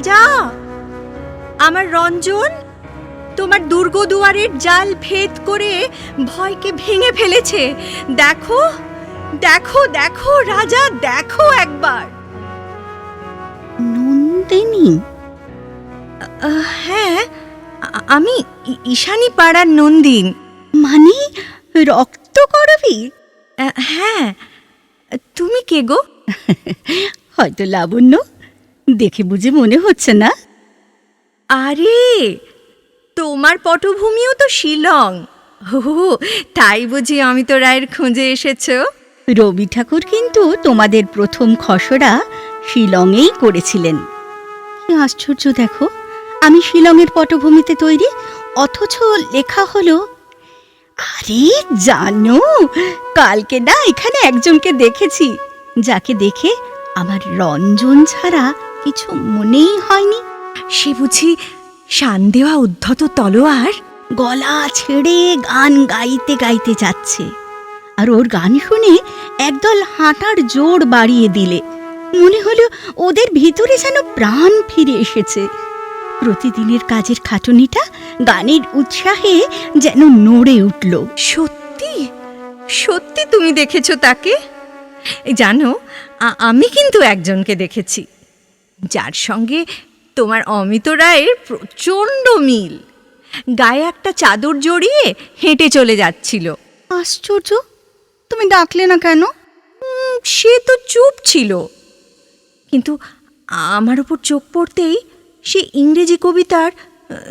রাজা আমার রঞ্জন তোমার দুর্গ দুয়ারের জাল ভেদ করে ভয়কে ভেঙে ফেলেছে। দেখো দেখো দেখো রাজা দেখো একবার। নন্দিনী? হ্যাঁ আমি ঈশানী পাড়ার নন্দিন। মানে রক্ত করবি? হ্যাঁ তুমি কে গো? হয়তো লাবণ্য। দেখে বুঝে মনে হচ্ছে না। আরে তোমার পটভূমিও তো শিলং। হো তাই বুঝি আমি তো রায়ের খোঁজে এসেছ? রবি ঠাকুর কিন্তু তোমাদের প্রথম খসড়া শিলংয়েই করেছিলেন। কি আশ্চর্য দেখো আমি শিলংয়ের পটভূমিতে তৈরি অথচ লেখা হলো আরে জানো কালকে না এখানে একজনকে দেখেছি যাকে দেখে আমার রঞ্জন ছাড়া কিছু মনেই হয়নি। সে বুঝি শান দেওয়া উদ্ধত তলোয়ার গলা ছেড়ে গান গাইতে গাইতে যাচ্ছে। আর ওর গান শুনে একদল হাঁটার জোর বাড়িয়ে দিলে। মনে হলো ওদের ভিতরে যেন প্রাণ ফিরে এসেছে। প্রতিদিনের কাজের খাটুনিটা গানের উৎসাহে যেন নড়ে উঠল। সত্যি? সত্যি তুমি দেখেছ তাকে? জানো আমি কিন্তু একজনকে দেখেছি। যার সঙ্গে তোমার অমিত রায়ের প্রচণ্ড মিল। গায়ে একটা চাদর জড়িয়ে হেঁটে চলে যাচ্ছিল। আশ্চর্য তুমি ডাকলে না কেন? সে তো চুপ ছিল। কিন্তু আমার উপর চোখ পড়তেই সে ইংরেজি কবিতার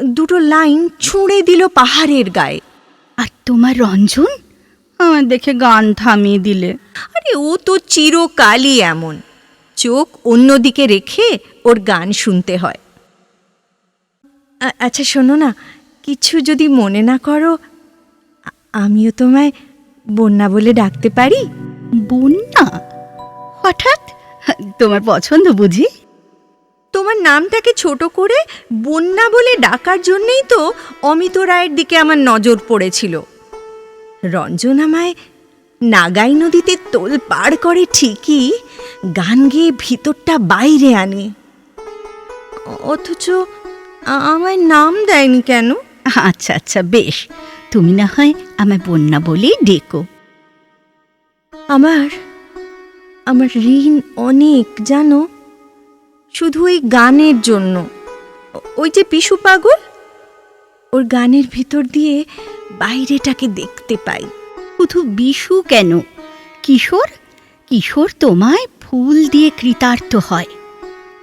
দুটো লাইন ছুঁড়ে দিল পাহাড়ের গায়ে। আর তোমার রঞ্জন? আমার দেখে গান থামিয়ে দিলে। আরে ও তো চিরকালই এমন। চোখ অন্যদিকে রেখে ওর গান শুনতে হয়। আচ্ছা শোনো না কিছু যদি মনে না করো আমিও তোমায় বন্যা বলে ডাকতে পারি? বন্যা? হঠাৎ? তোমার পছন্দ বুঝি? তোমার নামটাকে ছোট করে বন্যা বলে ডাকার জন্যেই তো অমিত রায়ের দিকে আমার নজর পড়েছিল। রঞ্জন আমায় নাগাই নদীতে তোল পার করে ঠিকই গান গেয়ে ভিতরটা বাইরে আনে। অথচ আ- আমায় নাম দেয়নি কেন? আচ্ছা আচ্ছা বেশ। তুমি না হয় আমায় বন্যা বলেই ডেকো। আমার আমার ঋণ অনেক জানো? শুধু ওই গানের জন্য। ওই যে পিসু পাগল? ওর গানের ভিতর দিয়ে বাইরেটাকে দেখতে পাই। শুধু বিশু কেন? কিশোর? কিশোর তোমায় ফুল দিয়ে কৃতার্থ হয়।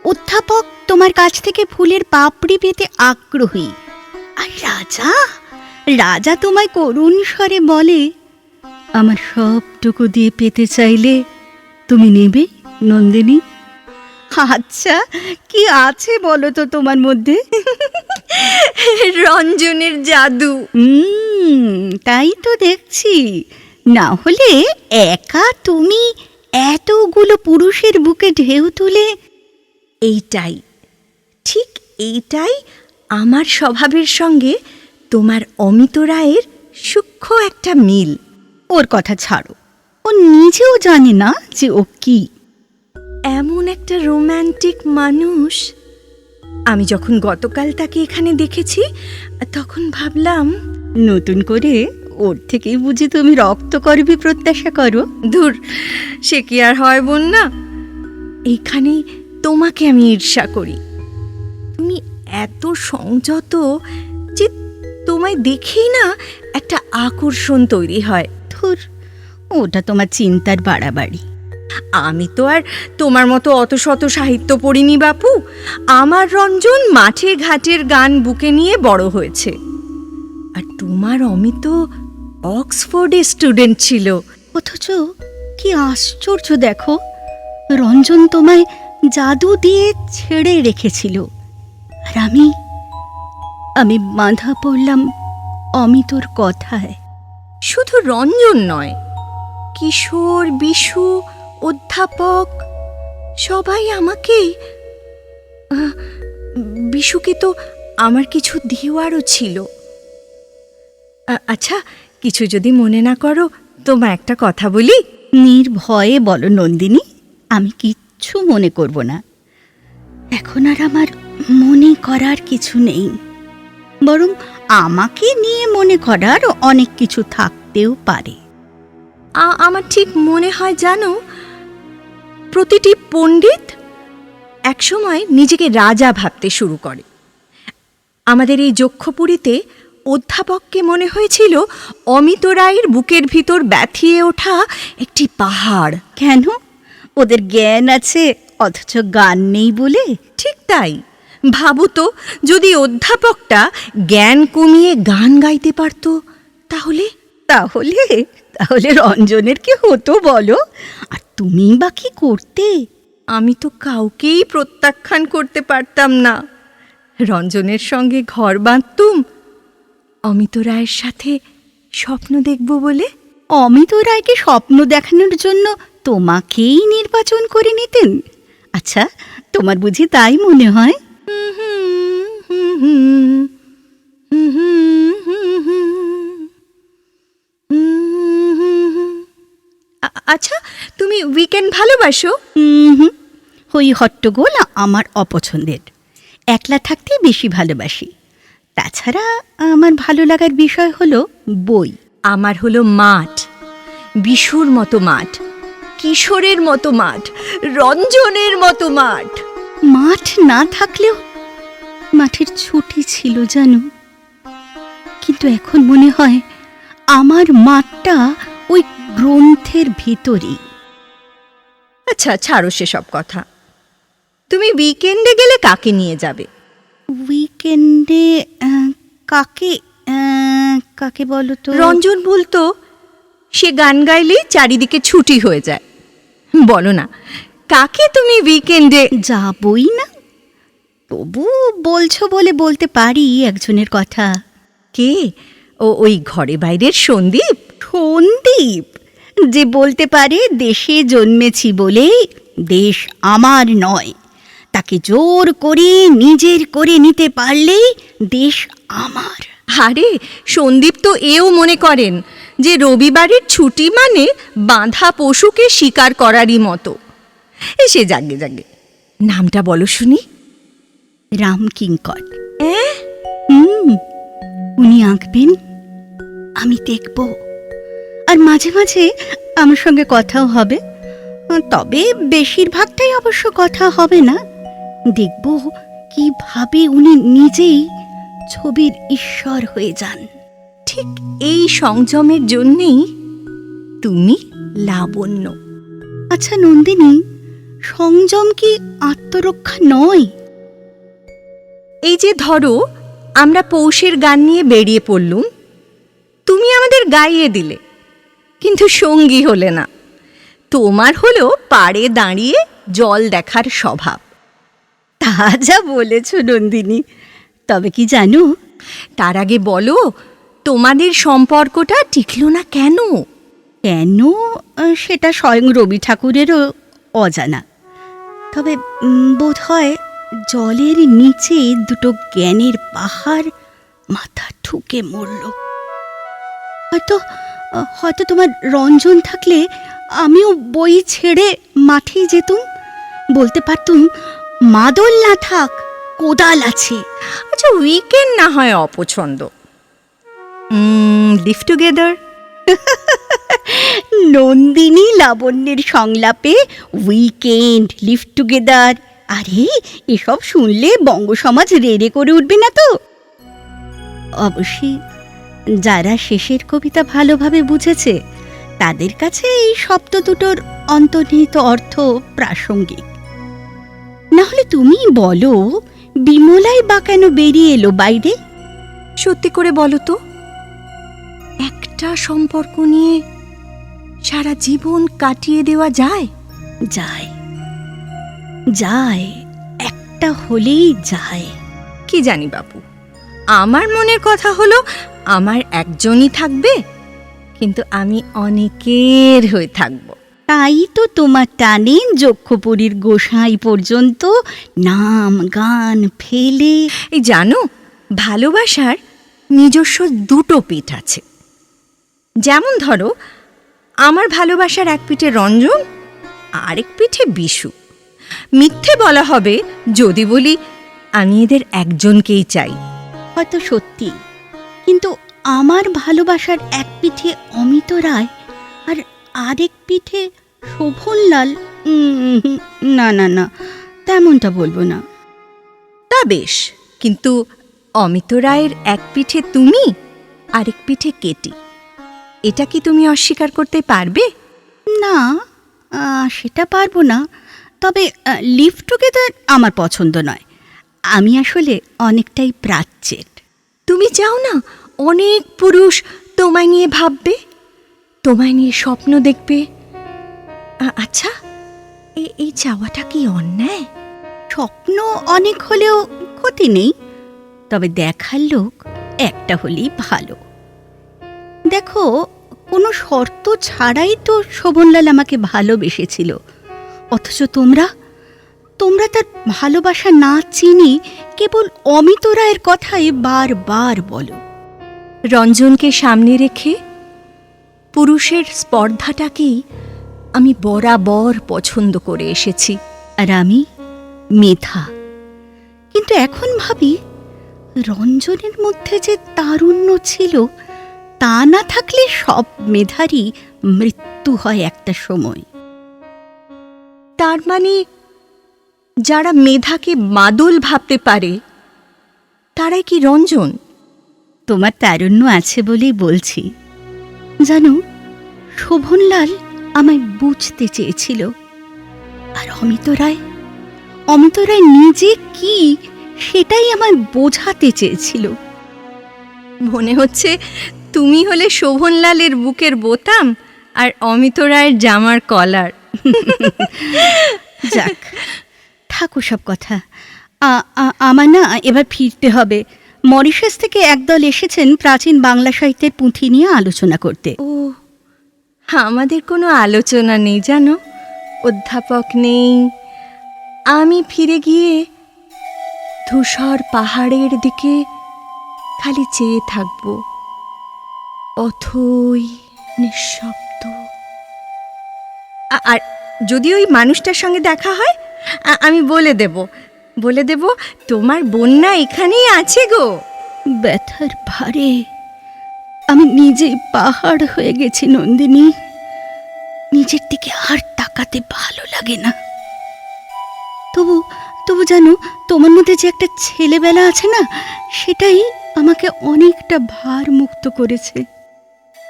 অধ্যাপক তোমার কাছ থেকে ফুলের পাপড়ি পেতে আগ্রহী। আর রাজা? রাজা তোমায় করুণ স্বরে বলে, আমার সবটুকু দিয়ে পেতে চাইলে তুমি নেবে, নন্দিনী? আচ্ছা কি আছে বলো তো তোমার মধ্যে? রঞ্জনের জাদু। তাই তো দেখছি। না হলে একা তুমি এতগুলো পুরুষের বুকে ঢেউ তুলে, এইটাই, ঠিক এইটাই আমার স্বভাবের সঙ্গে তোমার অমিত রায়ের সূক্ষ্ম একটা মিল। ওর কথা ছাড়ো, ও নিজেও জানে না যে ও কি। এমন একটা রোম্যান্টিক মানুষ। আমি যখন গতকাল তাকে এখানে দেখেছি, তখন ভাবলাম, নতুন করে ওর থেকেই বুঝি তুমি রক্ত করবি প্রত্যাশা করো। ধুর সে কি আর হয় বোন না এইখানেই তোমাকে আমি ঈর্ষা করি। তুমি এত সংযত যে তোমায় দেখেই না একটা আকর্ষণ তৈরি হয়। ধুর ওটা তোমার চিন্তার বাড়াবাড়ি। আমি তো আর তোমার মতো অত শত সাহিত্য পড়িনি বাপু। আমার রঞ্জন মাঠে ঘাটের গান বুকে নিয়ে বড় হয়েছে। আর তোমার অমিত অক্সফোর্ডে স্টুডেন্ট ছিল। অথচ কি আশ্চর্য দেখো, রঞ্জন তোমায় জাদু দিয়ে ছেড়ে রেখেছিল। আর আমি আমি বাঁধা পড়লাম অমিতর কথায়। শুধু রঞ্জন নয়, কিশোর, বিশু, অধ্যাপক, সবাই আমাকে বিশুকে তো আমার কিছু দেওয়ারও ছিল। আচ্ছা কিছু যদি মনে না করো, তোমায় একটা কথা বলি। নির্ভয়ে বলো, নন্দিনী, আমি কিচ্ছু মনে করব না। এখন আর আমার মনে করার কিছু নেই। বরং আমাকে নিয়ে মনে করার অনেক কিছু থাকতেও পারে। আমার ঠিক মনে হয় জানো, প্রতিটি পণ্ডিত একসময় নিজেকে রাজা ভাবতে শুরু করে। আমাদের এই যক্ষপুরীতে অধ্যাপককে মনে হয়েছিল অমিত রায়ের বুকের ভিতর ব্যথিয়ে ওঠা একটি পাহাড়। কেন? ওদের জ্ঞান আছে, অথচ গান নেই বলে। ঠিক তাই। ভাবু তো, যদি অধ্যাপকটা জ্ঞান কমিয়ে গান গাইতে পারত, তাহলে? তাহলে? তাহলে রঞ্জনের কি হতো বলো? আর তুমি বা কি করতে? আমি তো কাউকেই প্রত্যাখ্যান করতে পারতাম না। রঞ্জনের সঙ্গে ঘর বাঁধতুম অমিত রায়ের সাথে স্বপ্ন দেখব বলে? অমিত রায়কে স্বপ্ন দেখানোর জন্য তোমাকেই নির্বাচন করে নিতেন? আচ্ছা তোমার বুঝি তাই মনে হয়? আচ্ছা তুমি উইকেন্ড ভালোবাসো? হই হট্টগোল আমার অপছন্দের। একলা থাকতে বেশি ভালোবাসি। তাছাড়া আমার ভালো লাগার বিষয় হলো বই। আমার হলো মাঠ। বিশুর মতো মাঠ কিশোরের মতো মাঠ রঞ্জনের মতো মাঠ। মাঠ না থাকলেও মাঠের ছুটি ছিল জানো। কিন্তু এখন মনে হয় আমার মাঠটা ওই গ্রন্থের ভিতরেই। আচ্ছা ছাড়ো সেসব কথা। তুমি উইকেন্ডে গেলে কাকে নিয়ে যাবে? উইকেন্ডে কাকে কাকে বলো তো? রঞ্জন বলতো সে গান গাইলেই চারিদিকে ছুটি হয়ে যায়। বলো না কাকে তুমি উইকেন্ডে যাবই না। তবু বলছো বলে বলতে পারি একজনের কথা। কে? ও ওই ঘরে বাইরের সন্দীপ? সন্দীপ? যে বলতে পারে দেশে জন্মেছি বলে দেশ আমার নয়। তাকে জোর করে নিজের করে নিতে পারলেই দেশ আমার। আরে সন্দীপ তো এও মনে করেন যে রবিবারের ছুটি মানে বাঁধা পশুকে শিকার করারই মতো। এসে জাগে জাগে। নামটা বলো শুনি। রাম কিঙ্কর। অ্যাঁ? হুম উনি আঁকবেন আমি দেখব। আর মাঝে মাঝে আমার সঙ্গে কথাও হবে। তবে বেশিরভাগটাই অবশ্য কথা হবে না। দেখব কীভাবে উনি নিজেই ছবির ঈশ্বর হয়ে যান। ঠিক এই সংযমের জন্যেই তুমি লাবণ্য। আচ্ছা নন্দিনী, সংযম কি আত্মরক্ষা নয়? এই যে ধরো, আমরা পৌষের গান নিয়ে বেরিয়ে পড়লুম। তুমি আমাদের গাইয়ে দিলে, কিন্তু সঙ্গী হলে না। তোমার হলো পাড়ে দাঁড়িয়ে জল দেখার স্বভাব। তা যা বলেছ নন্দিনী। তবে কি জানো, তার আগে বলো, তোমাদের সম্পর্কটা টিকলো না কেন? কেন, সেটা স্বয়ং রবি ঠাকুরেরও অজানা। তবে বোধ হয় জলের নিচে দুটো জ্ঞানের পাহাড় মাথা ঠুকে মরল। হয়তো হয়তো তোমার রঞ্জন থাকলে আমিও বই ছেড়ে মাঠেই যেতুম, বলতে পারতুম মাদল না থাক কোদাল আছে। আচ্ছা উইকেন্ড না হয় অপছন্দ? লিভ টুগেদার নন্দিনী লাবণ্যের সংলাপে উইকেন্ড লিভ টুগেদার আরে এসব শুনলে বঙ্গ সমাজ রেড়ে করে উঠবে না তো? অবশ্যই যারা শেষের কবিতা ভালোভাবে বুঝেছে তাদের কাছে এই শব্দ দুটোর অন্তর্নিহিত অর্থ প্রাসঙ্গিক। না হলে তুমি বলো বিমলাই বা কেন বেরিয়ে এলো বাইরে? সত্যি করে বলো তো একটা সম্পর্ক নিয়ে সারা জীবন কাটিয়ে দেওয়া যায়? যায়। যায় একটা হলেই যায়। কি জানি বাপু আমার মনের কথা হলো আমার একজনই থাকবে কিন্তু আমি অনেকের হয়ে থাকব। তাই তো তোমার টানে যক্ষপুরীর গোসাই পর্যন্ত নাম গান ফেলে। এই জানো ভালোবাসার নিজস্ব দুটো পিঠ আছে। যেমন ধরো আমার ভালোবাসার এক পিঠে রঞ্জন আরেক পিঠে বিশু। মিথ্যে বলা হবে যদি বলি আমি এদের একজনকেই চাই। হয়তো সত্যি। কিন্তু আমার ভালোবাসার এক পিঠে অমিত রায় আর আরেক পিঠে শোভনলাল না না না তেমনটা বলব না। তা বেশ কিন্তু অমিত রায়ের এক পিঠে তুমি আরেক পিঠে কেটি এটা কি তুমি অস্বীকার করতে পারবে? না সেটা পারব না তবে লিভ টুগেদার আমার পছন্দ নয় আমি আসলে অনেকটাই প্রাচ্যের। তুমি চাও না অনেক পুরুষ তোমায় নিয়ে ভাববে? তোমায় নিয়ে স্বপ্ন দেখবে? আচ্ছা এ- এই চাওয়াটা কি অন্যায়? স্বপ্ন অনেক হলেও ক্ষতি নেই তবে দেখার লোক একটা হলেই ভালো। দেখো কোনো শর্ত ছাড়াই তো শোভনলাল আমাকে ভালোবেসেছিল। অথচ তোমরা তোমরা তার ভালোবাসা না চিনি কেবল অমিত রায়ের কথাই বারবার বলো। রঞ্জনকে সামনে রেখে পুরুষের স্পর্ধাটাকেই আমি বরাবর পছন্দ করে এসেছি। আর আমি মেধা। কিন্তু এখন ভাবি, রঞ্জনের মধ্যে যে তারুণ্য ছিল, তা না থাকলে সব মেধারই মৃত্যু হয় একটা সময়। তার মানে যারা মেধাকে মাদল ভাবতে পারে, তারাই কি রঞ্জন? তোমার তারুণ্য আছে বলেই বলছি। জানো, শোভনলাল আমায় বুঝতে চেয়েছিল। আর অমিত রায়? অমিত রায় নিজে কি সেটাই আমায় বোঝাতে চেয়েছিল। মনে হচ্ছে তুমি হলে শোভনলালের বুকের বোতাম আর অমিত রায়ের জামার কলার। যাক, থাকো সব কথা। আমার না এবার ফিরতে হবে। মরিশাস থেকে একদল এসেছেন প্রাচীন বাংলা সাহিত্যের পুঁথি নিয়ে আলোচনা করতে। ও, আমাদের কোনো আলোচনা নেই, জানো? অধ্যাপক নেই। আমি ফিরে গিয়ে ধূসর পাহাড়ের দিকে খালি চেয়ে থাকব। অথই নিঃশব্দ। আর যদি ওই মানুষটার সঙ্গে দেখা হয় আমি বলে দেব। বলে দেব তোমার বন্যা এখানেই আছে গো। ব্যথার ভারে আমি নিজেই পাহাড় হয়ে গেছি নন্দিনী। নিজের দিকে আর তাকাতে ভালো লাগে না। তবু তবু জানো তোমার মধ্যে যে একটা ছেলেবেলা আছে না সেটাই আমাকে অনেকটা ভার মুক্ত করেছে।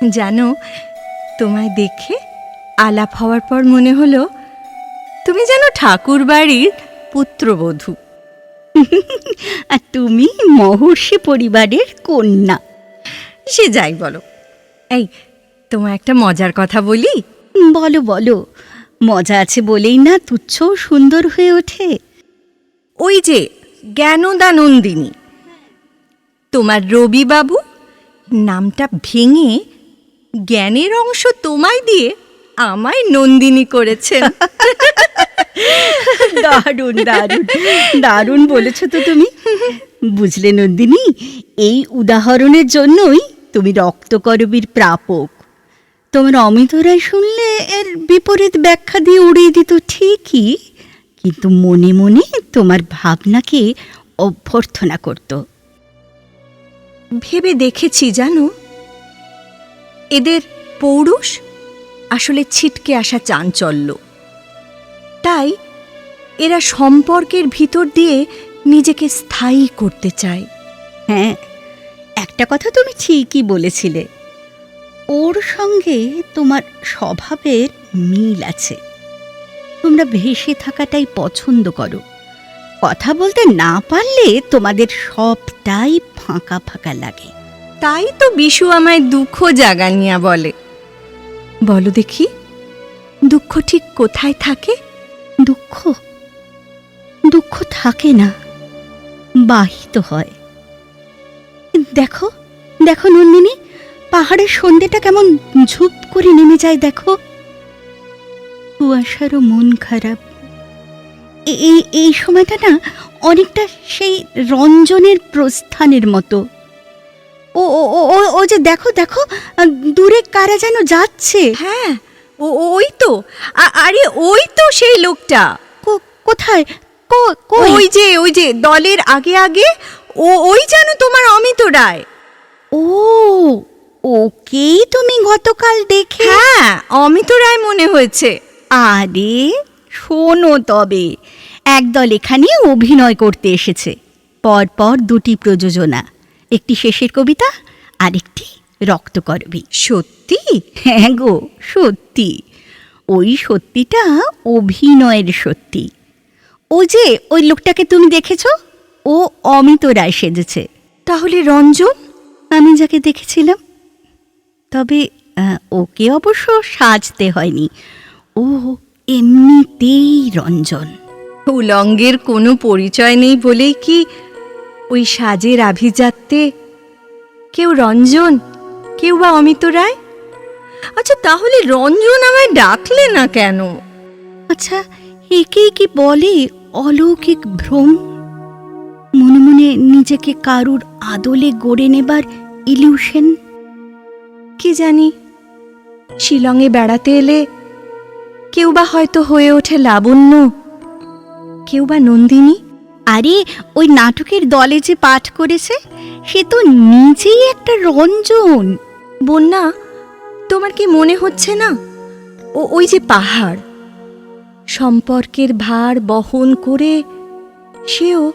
জানো তোমায় দেখে আলাপ হওয়ার পর মনে হলো তুমি যেন ঠাকুর বাড়ির পুত্রবধূ। আর তুমি মহর্ষি পরিবারের কন্যা। সে যাই বলো। এই তোমার একটা মজার কথা বলি? বলো বলো। মজা আছে বলেই না তুচ্ছ সুন্দর হয়ে ওঠে। ওই যে জ্ঞানদানন্দিনী। তোমার রবিবাবু নামটা ভেঙে জ্ঞানের অংশ তোমায় দিয়ে আমায় নন্দিনী করেছেন। দারুণ দারুণ দারুণ বলেছ তো তুমি। বুঝলে নন্দিনী, এই উদাহরণের জন্যই তুমি রক্তকরবীর প্রাপক। তোমার অমিত রায় শুনলে এর বিপরীত ব্যাখ্যা দিয়ে উড়িয়ে দিত ঠিকই, কিন্তু মনে মনে তোমার ভাবনাকে অভ্যর্থনা করত। ভেবে দেখেছি জানো, এদের পৌরুষ আসলে ছিটকে আসা চাঞ্চল্য। তাই এরা সম্পর্কের ভিতর দিয়ে নিজেকে স্থায়ী করতে চায়। হ্যাঁ একটা কথা তুমি ঠিকই বলেছিলে। ওর সঙ্গে তোমার স্বভাবের মিল আছে। তোমরা ভেসে থাকাটাই পছন্দ করো। কথা বলতে না পারলে তোমাদের সবটাই ফাঁকা ফাঁকা লাগে। তাই তো বিশু আমায় দুঃখ জাগানিয়া বলে। বলো দেখি দুঃখ ঠিক কোথায় থাকে? দুঃখ? দুঃখ থাকে না, বাহিত হয়। দেখো দেখো নন্দিনী, পাহাড়ের সন্ধ্যেটা কেমন ঝুপ করে নেমে যায়, দেখো। কুয়াশারও মন খারাপ। এই এই সময়টা না অনেকটা সেই রঞ্জনের প্রস্থানের মতো। ও ও, ও- যে দেখো দেখো, দূরে কারা যেন যাচ্ছে। হ্যাঁ ওই তো। আরে ওই তো সেই লোকটা। কোথায়? কো- ওই যে ওই যে দলের আগে আগে ও ওই জানো তোমার অমিত রায়। ও ওকেই তুমি গতকাল দেখে হ্যাঁ অমিত রায় মনে হয়েছে। আরে শোনো তবে। একদল এখানে অভিনয় করতে এসেছে। পরপর দুটি প্রযোজনা। একটি শেষের কবিতা আরেকটি রক্তকরবী। সত্যি? হ্যাঁ গো, সত্যি। ওই সত্যিটা অভিনয়ের সত্যি। ও যে, ওই লোকটাকে তুমি দেখেছ? ও অমিত রায় সেজেছে। তাহলে রঞ্জন, আমি যাকে দেখেছিলাম। তবে ওকে অবশ্য সাজতে হয়নি। ও এমনিতেই রঞ্জন। উলঙ্গের কোনো পরিচয় নেই বলেই কি ওই সাজের আভিজাত্যে কেউ রঞ্জন কেউ বা অমিত রায়? আচ্ছা তাহলে রঞ্জন আমায় ডাকলে না কেন? আচ্ছা একেই কি বলে অলৌকিক ভ্রম? মনে মনে নিজেকে কারুর আদলে গড়ে নেবার ইলিউশন? কি জানি? শিলংয়ে বেড়াতে এলে কেউ বা হয়তো হয়ে ওঠে লাবণ্য কেউ বা নন্দিনী। আরে ওই নাটকের দলে যে পাঠ করেছে সে তো নিজেই একটা রঞ্জন। বন্যা, তোমার কি মনে হচ্ছে না? ও, ওই যে পাহাড়। সম্পর্কের ভার বহন করে সেও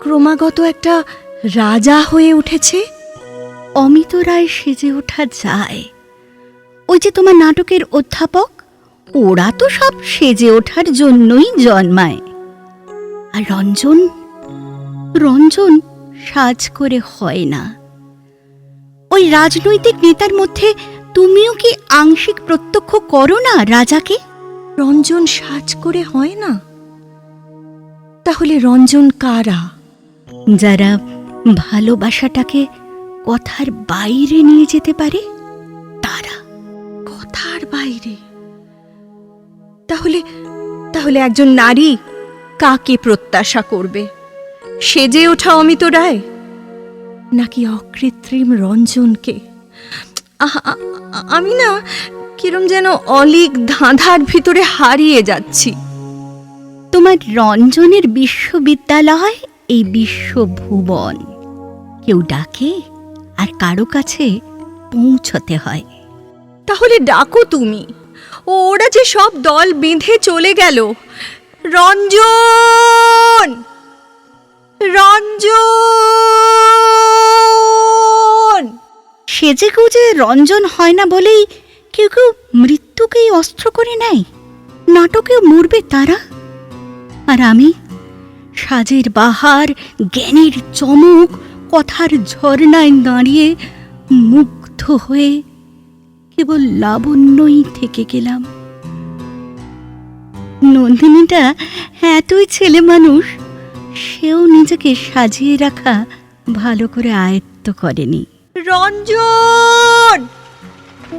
ক্রমাগত একটা রাজা হয়ে উঠেছে। অমিত রায় সেজে ওঠা যায়। ওই যে তোমার নাটকের অধ্যাপক, ওরা তো সব সেজে ওঠার জন্যই জন্মায়। আর রঞ্জন রঞ্জন সাজ করে হয় না। ওই রাজনৈতিক নেতার মধ্যে তুমিও কি আংশিক প্রত্যক্ষ করো না রাজাকে? রঞ্জন সাজ করে হয় না। তাহলে রঞ্জন কারা? যারা ভালোবাসাটাকে কথার বাইরে নিয়ে যেতে পারে তারা? কথার বাইরে? তাহলে তাহলে একজন নারী কাকে প্রত্যাশা করবে? সেজে ওঠা অমিত রায়। নাকি অকৃত্রিম রঞ্জনকে? আমি না কিরম যেন অলিক ধাঁধার ভিতরে হারিয়ে যাচ্ছি। তোমার রঞ্জনের বিশ্ববিদ্যালয় এই বিশ্বভুবন। কেউ ডাকে আর কারও কাছে পৌঁছতে হয়। তাহলে ডাকো তুমি। ও ওরা যে সব দল বেঁধে চলে গেল। রঞ্জন! রঞ্জন। সেজে গুজে রঞ্জন হয় না বলেই কেউ কেউ মৃত্যুকেই অস্ত্র করে নেয়। নাটকেও মরবে তারা। আর আমি সাজের বাহার, জ্ঞানের চমক, কথার ঝর্ণায় দাঁড়িয়ে মুগ্ধ হয়ে কেবল লাবণ্যই থেকে গেলাম। নন্দিনীটা এতই ছেলে মানুষ সেও নিজেকে সাজিয়ে রাখা ভালো করে আয়ত্ত করেনি। রঞ্জন!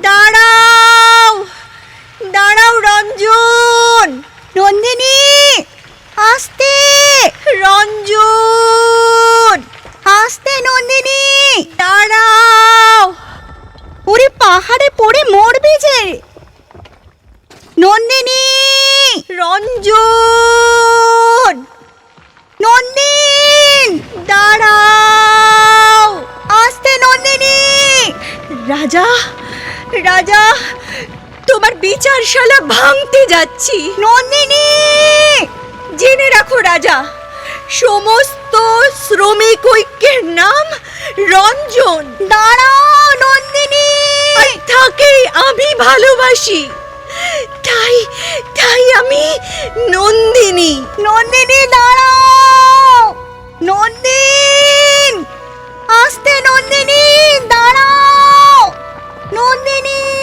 দাঁড়াও! দাঁড়াও রঞ্জন! নন্দিনী! আসতে! রঞ্জন! আসতে নন্দিনী! দাঁড়াও! ওরে পাহাড়ে পড়ে মরবে যে! নন্দিনী! রঞ্জন! নন্দিন, দাঁড়াও। আসতে নন্দিনী। রাজা রাজা, তোমার বিচারশালা ভাঙতে যাচ্ছি। নন্দিনী, জেনে রাখো রাজা, সমস্ত শ্রমিক ঐক্যের নাম রঞ্জন। দাঁড়াও নন্দিনী। তাকেই আমি ভালোবাসি। তাই তাই আমি নন্দিনী। নন্দিনী, দাঁড়াও। নন্দিন! আসতে নন্দিনী দাঁড়াও! নন্দিনী!